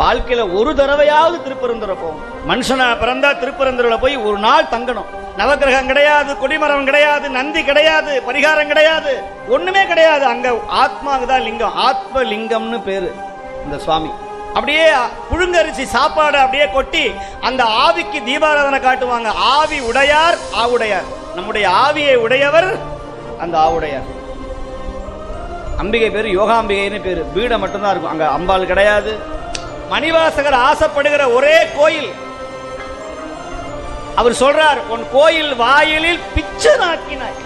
வாழ்க்கையில ஒரு தடவையாவது திருப்பரந்துரை போகும் மனுஷனா பிறந்தா திருப்பரந்துரையில போய் ஒரு நாள் தங்கணும். நவக்கிரகம் கிடையாது கொடிமரம் கிடையாது நந்தி கிடையாது பரிகாரம் கிடையாது ஒண்ணுமே கிடையாது. அங்க ஆத்மாவுக்கு தான் லிங்கம். ஆத்ம லிங்கம்னு பேரு இந்த சுவாமி. அப்படியே புழுங்கரிசி சாப்பாடு அப்படியே கொட்டி அந்த ஆவிக்கு தீபாராதனை காட்டுவாங்க. ஆவி உடையார் ஆவுடையார். நம்முடைய ஆவியை உடையவர் அந்த ஆவுடையார். அம்பிகை பேர் யோகாம்பிகைன்னு பேர். வீடை மட்டும்தான் இருக்கும். அங்க அம்பாள் கிடையாது மணிவாசகர் ஆசைப்படுகிற ஒரே கோயில். அவர் சொல்றார் உன் கோயில் வாயிலில் பிச்சை நாக்கினாய்.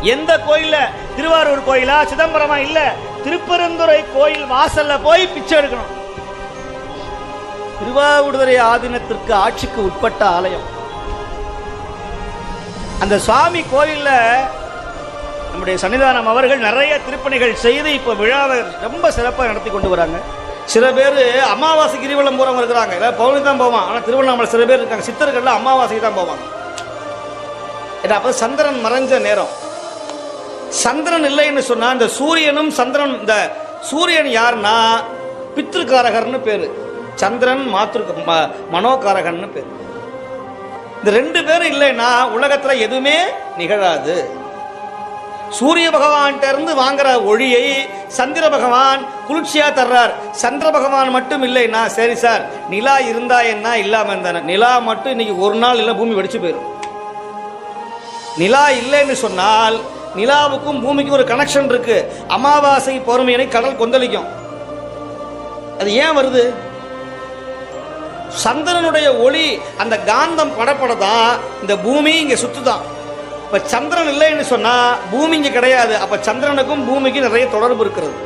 எந்த கோயில்ல? திருவாரூர் கோயிலா? சிதம்பரமா? இல்ல திருப்பெருந்துறை கோயில் வாசல்ல போய் பிச்சை எடுக்கணும். திருவாவூடுதுறை ஆதீனத்திற்கு ஆட்சிக்கு உட்பட்ட ஆலயம். அந்த சுவாமி கோயில்ல நம்முடைய சன்னிதானம் அவர்கள் நிறைய திருப்பணிகள் செய்து இப்ப விழாவை ரொம்ப சிறப்பாக நடத்தி கொண்டு வராங்க. சில பேர் அமாவாசை கிரிவலம் போகிறவங்க இருக்கிறாங்க. இல்லை பௌர்ணமி தான் போவான். ஆனால் திருவண்ணாமலை சில பேர் இருக்காங்க. சித்தர்கள்லாம் அமாவாசைக்கு தான் போவாங்க. ஏன்னா அப்போ சந்திரன் மறைஞ்ச நேரம். சந்திரன் இல்லைன்னு சொன்னால் இந்த சூரியனும் சந்திரன் இந்த சூரியன் யாருன்னா பித்ருக்காரகர்னு பேர். சந்திரன் மாத்திரு ம- மனோகாரகன்னு பேர். இந்த ரெண்டு பேரும் இல்லைன்னா உலகத்தில் எதுவுமே நிகழாது. சூரிய பகவான்கிட்ட இருந்து வாங்குற ஒளியை சந்திர பகவான் குளிர்ச்சியா தர்றார். சந்திர பகவான் மட்டும் இல்லைன்னா சரி சார் நிலா இருந்தா என்ன? இல்லாம இருந்தா நிலா மட்டும் இன்னைக்கு ஒரு நாள் இல்லை பூமி வெடிச்சு போயிடும் நிலா இல்லைன்னு சொன்னால் நிலாவுக்கும் பூமிக்கும் ஒரு கனெக்ஷன் இருக்கு. அமாவாசை பொறுமையினை கடல் கொந்தளிக்கும். அது ஏன் வருது? சந்திரனுடைய ஒளி அந்த காந்தம் படப்படதான் இந்த பூமி இங்க சுத்துதான். இப்ப சந்திரன் இல்லைன்னு சொன்னா பூமி கிடையாது. அப்ப சந்திரனுக்கும் பூமிக்கும் நிறைய தொடர்பு இருக்கிறது.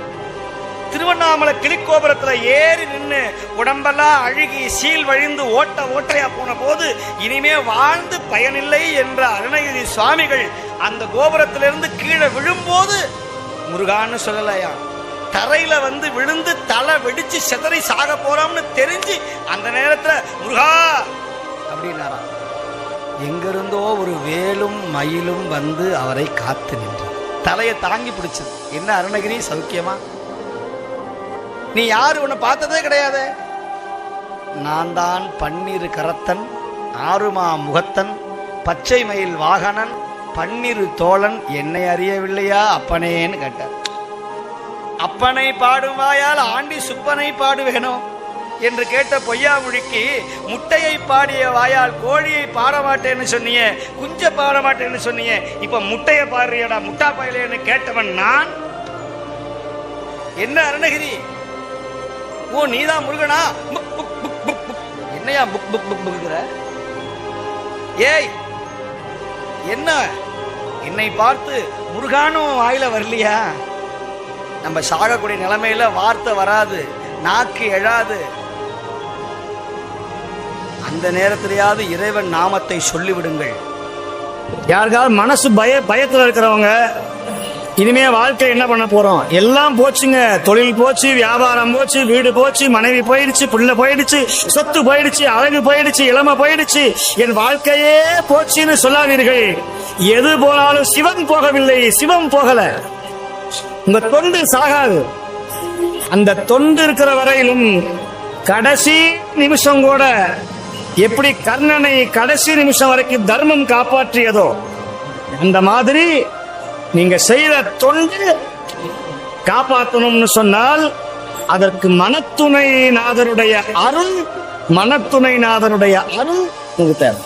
திருவண்ணாமலை கிளிக்கோபுரத்துல ஏறி நின்று உடம்பெல்லாம் அழுகி சீல் வழிந்து ஓட்ட ஓட்டையா போன போது இனிமே வாழ்ந்து பயனில்லை என்ற அருணகிரி சுவாமிகள் அந்த கோபுரத்திலிருந்து கீழே விழும்போது முருகான்னு சொல்லலையா? தரையில வந்து விழுந்து தலை வெடிச்சு செதறி சாக போறோம்னு தெரிஞ்சு அந்த நேரத்துல முருகா எங்கிருந்தோ ஒரு வேலும் மயிலும் வந்து அவரை காத்து நின்றது. தலையை தாங்கி பிடிச்சது. என்ன அருணகிரி சௌக்கியமா? நீ யாரு? உன்னை பார்த்ததே கிடையாது. நான் தான் பன்னிரு கரத்தன் ஆறுமா முகத்தன் பச்சை மயில் வாகனன் பன்னிரு தோழன். என்னை அறியவில்லையா அப்பனேன்னு கேட்டார். அப்பனை பாடும் வாயால் ஆண்டி சுப்பனை பாடுவேனோ? என்று கேட்ட பொய்யாமொழிக்கு முட்டையை பாடிய வாயால் கோழியை பாட மாட்டேன்னு சொன்னியே குஞ்ச பாட மாட்டேன்னு சொன்னியே இப்ப முட்டையை பாடுறியடா முட்டா பயலேன்னு கேட்டவன் நான்? என்ன அருணகிரி? ஓ நீதான் முருகனா? புக், புக், புக், புக், என்னையா புக் புக் புக் புக்குற? ஏய் என்ன? என்னை பார்த்து முருகானும் வாயில வரலையா? நம்ம சாகக்கூடிய நிலைமையில வார்த்தை வராது நாக்கு எழாது அந்த நேரத்திலேயாவது இறைவன் நாமத்தை சொல்லிவிடுங்கள். யாருக்காவது மனசு பய பயத்தில் இருக்கிறவங்க இனிமே வாழ்க்கை என்ன பண்ண போறோம்? எல்லாம் போச்சுங்க. தொழில் போச்சு வியாபாரம் போச்சு வீடு போச்சு மனைவி போயிடுச்சு பிள்ளை போயிடுச்சு சொத்து போயிடுச்சு அழகு போயிடுச்சு இளமை போயிடுச்சு. என் வாழ்க்கையே போச்சுன்னு சொல்லாதீர்கள். எது போனாலும் சிவன் போகவில்லை சிவம் போகல. உங்க தொண்டு சாகாது. அந்த தொண்டு இருக்கிற வரையிலும் கடைசி நிமிஷம் கூட எப்படி கர்ணனை கடைசி நிமிஷம் வரைக்கும் தர்மம் காப்பாற்றியதோ அந்த மாதிரி நீங்க செய்த தொண்டு காப்பாற்றணும்னு சொன்னால் அதற்கு மனத்துணை நாதருடைய அருள் மனத்துணை நாதருடைய அருள் உங்களுக்கு தேவை.